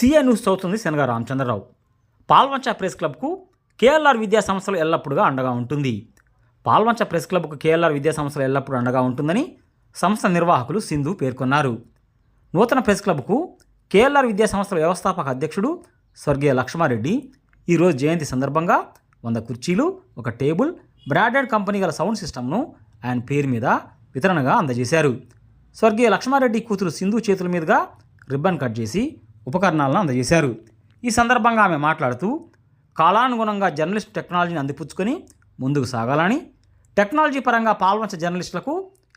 CA news చదువుతుంది Shanaga Ramachandrarao. Palvancha press క్లబ్కు KLR విద్యా సంస్థలు ఎల్లప్పుడూగా అండగా ఉంటుంది. పాల్వంచ ప్రెస్ క్లబ్కు కేఎల్ఆర్ విద్యా సంస్థలు ఎల్లప్పుడూ అండగా ఉంటుందని సంస్థ నిర్వాహకులు సింధు పేర్కొన్నారు. నూతన ప్రెస్ క్లబ్కు కేఎల్ఆర్ విద్యా సంస్థల వ్యవస్థాపక అధ్యక్షుడు స్వర్గీయ లక్ష్మారెడ్డి ఈరోజు జయంతి సందర్భంగా వంద కుర్చీలు ఒక టేబుల్ బ్రాడెడ్ కంపెనీ గల సౌండ్ సిస్టమ్ను ఆయన పేరు మీద వితరణగా అందజేశారు. స్వర్గీయ లక్ష్మారెడ్డి కూతురు సింధు చేతుల మీదుగా రిబ్బన్ కట్ చేసి ఉపకరణాలను అందజేశారు. ఈ సందర్భంగా ఆమె మాట్లాడుతూ కాలానుగుణంగా జర్నలిస్ట్ టెక్నాలజీని అందిపుచ్చుకొని ముందుకు సాగాలని టెక్నాలజీ పరంగా పాల్వంచ జర్నలిస్టులకు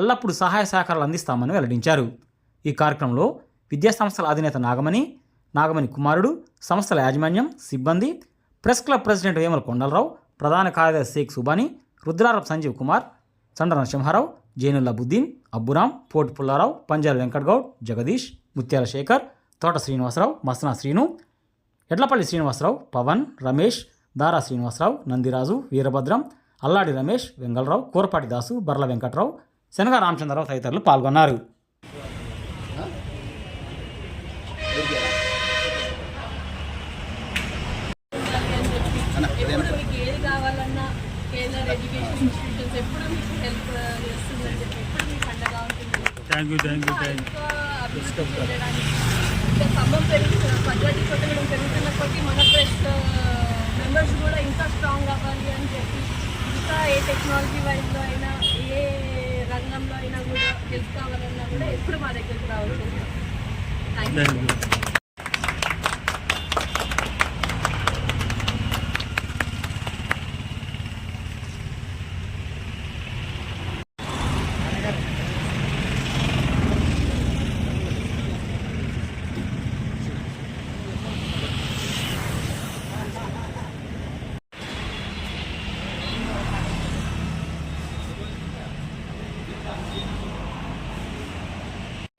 ఎల్లప్పుడూ సహాయ సహకారాలు అందిస్తామని వెల్లడించారు. ఈ కార్యక్రమంలో విద్యాసంస్థల అధినేత నాగమణి నాగమణి కుమారుడు సంస్థల యాజమాన్యం సిబ్బంది press club president Vemula Kondalarao ప్రధాన కార్యదర్శి షేక్ సుబాని రుద్రారప్ సంజీవ్ కుమార్ చండ్ర నరసింహారావు జైనుల్లా బుద్దీన్ అబ్బురాం పోటి పుల్లారావు పంజాల వెంకటగౌడ్ జగదీష్ ముత్యాల శేఖర్ తోట శ్రీనివాసరావు మసనా శ్రీను ఎడ్లపల్లి శ్రీనివాసరావు పవన్ రమేష్ దారా శ్రీనివాసరావు నందిరాజు వీరభద్రం అల్లాడి రమేష్ వెంగళరావు కూరపాటి దాసు బర్ల వెంకట్రావు శనగ రామచంద్రరావు తదితరులు పాల్గొన్నారు. Thank you thank you thank చెందడానికి ఇంకా ఖమ్మం పెరుగుతున్న పద్ధతి కొట్టడం పెరుగుతున్న కొద్దీ మన ప్రెస్ మెంబర్స్ కూడా ఇంకా స్ట్రాంగ్ అవ్వాలి అని చెప్పి ఇంకా ఏ టెక్నాలజీ వైజ్లో అయినా ఏ రంగంలో అయినా కూడా హెల్ప్ కావాలన్నా కూడా ఎప్పుడు మా దగ్గరకు రావచ్చు థ్యాంక్ యూ